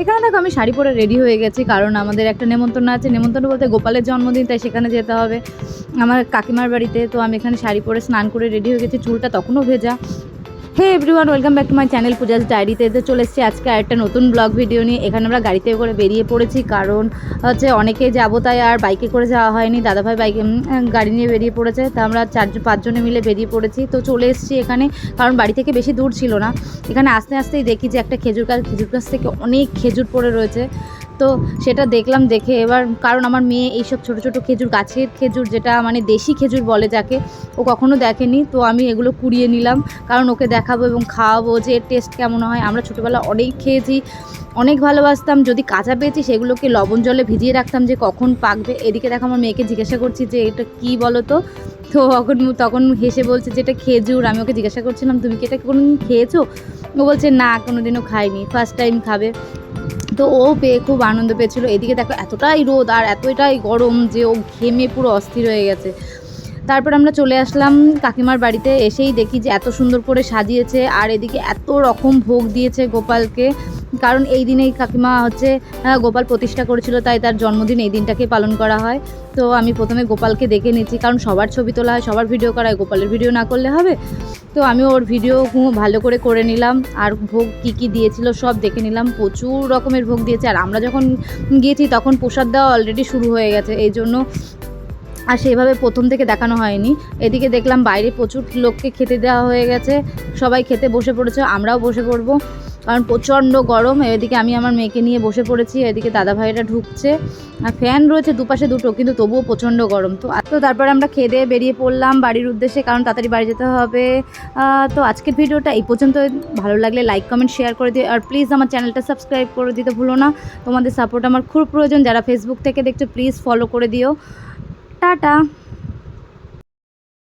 এখানে দেখো আমি শাড়ি পরে রেডি হয়ে গেছি, কারণ আমাদের একটা নেমন্তন্ন আছে। নেমন্তন্ন বলতে গোপালের জন্মদিন, তাই সেখানে যেতে হবে। আমার কাকিমার বাড়িতে তো আমি এখানে শাড়ি পরে স্নান করে রেডি হয়ে গেছি, চুলটা তখনও ভেজা। Hey everyone welcome back to my channel Puja's ডায়েরিতে তো চলে এসেছি আজকে একটা নতুন ব্লগ ভিডিও নিয়ে। এখানে আমরা গাড়িতে করে বেরিয়ে পড়েছি, কারণ হচ্ছে অনেকে যাব তাই আর বাইকে করে যাওয়া হয়নি। দাদাভাই বাইকে গাড়ি নিয়ে বেরিয়ে পড়েছে, তা আমরা চারজন পাঁচজনে মিলে বেরিয়ে পড়েছি। তো চলে এসেছি এখানে, কারণ বাড়ি থেকে বেশি দূর ছিল না। এখানে আস্তে আস্তেই দেখি যে একটা খেজুর গাছ খেজুর গাছ থেকে অনেক খেজুর পড়ে রয়েছে। তো সেটা দেখলাম, দেখে এবার কারণ আমার মেয়ে এইসব ছোট ছোট খেজুর, গাছের খেজুর যেটা মানে দেশি খেজুর বলে যাকে, ও কখনো দেখেনি। তো আমি এগুলো কুড়িয়ে নিলাম, কারণ ওকে দেখাবো এবং খাওয়াবো যে টেস্ট কেমন হয়। আমরা ছোটোবেলা অনেক খেয়েছি, অনেক ভালোবাসতাম। যদি কাঁচা পেয়েছি, সেগুলোকে লবণ জলে ভিজিয়ে রাখতাম যে কখন পাকবে। এদিকে দেখো আমার মেয়েকে জিজ্ঞাসা করছি যে, এটা কী বলো তো? তো তখন তখন হেসে বলছে যে, এটা খেজুর। আমি ওকে জিজ্ঞাসা করছিলাম, তুমি কি এটা কোনো খেয়েছো? ও বলছে, না কোনো দিনও খাইনি। ফার্স্ট টাইম খাবে। তো ও পেয়ে খুব আনন্দ পেয়েছিল। এদিকে দেখো এতটাই রোদ আর এতটাই গরম যে ও ঘেমে পুরো অস্থির হয়ে গেছে। তারপর আমরা চলে আসলাম কাকিমার বাড়িতে, এসেই দেখি যে এত সুন্দর করে সাজিয়েছে আর এদিকে এত রকম ভোগ দিয়েছে গোপালকে। কারণ এই দিনেই কাকিমা হচ্ছে গোপাল প্রতিষ্ঠা করেছিল, তাই তার জন্মদিন এই দিনটাকে পালন করা হয়। তো আমি প্রথমে গোপালকে দেখে নিচ্ছি, কারণ সবার ছবি তোলা হয়, সবার ভিডিও করা হয়, গোপালের ভিডিও না করলে হবে। তো আমি ওর ভিডিও ভালো করে করে নিলাম, আর ভোগ কী কী দিয়েছিল সব দেখে নিলাম, প্রচুর রকমের ভোগ দিয়েছে। আর আমরা যখন গিয়েছি, তখন প্রসাদ দেওয়া অলরেডি শুরু হয়ে গেছে, এই জন্য আর সেইভাবে প্রথম থেকে দেখানো হয়নি। এদিকে দেখলাম বাইরে প্রচুর লোককে খেতে দেওয়া হয়ে গেছে। সবাই খেতে বসে পড়েছে, আমরাও বসে পড়ব। কারণ প্রচণ্ড গরম, এদিকে আমি আমার মেয়েকে নিয়ে বসে পড়েছি, এদিকে দাদা ভাইরা ঢুকছে। আর ফ্যান রয়েছে দুপাশে দুটো, কিন্তু তবুও প্রচণ্ড গরম। তো তো তারপরে আমরা খেয়ে দিয়ে বেরিয়ে পড়লাম বাড়ির উদ্দেশ্যে, কারণ তাড়াতাড়ি বাড়ি যেতে হবে। তো আজকের ভিডিওটা এই পর্যন্ত। ভালো লাগলে লাইক, কমেন্ট, শেয়ার করে দিও। আর প্লিজ আমার চ্যানেলটা সাবস্ক্রাইব করে দিতে ভুলো না। তোমাদের সাপোর্ট আমার খুব প্রয়োজন। যারা ফেসবুক থেকে দেখছ, প্লিজ ফলো করে দিও। টাটা।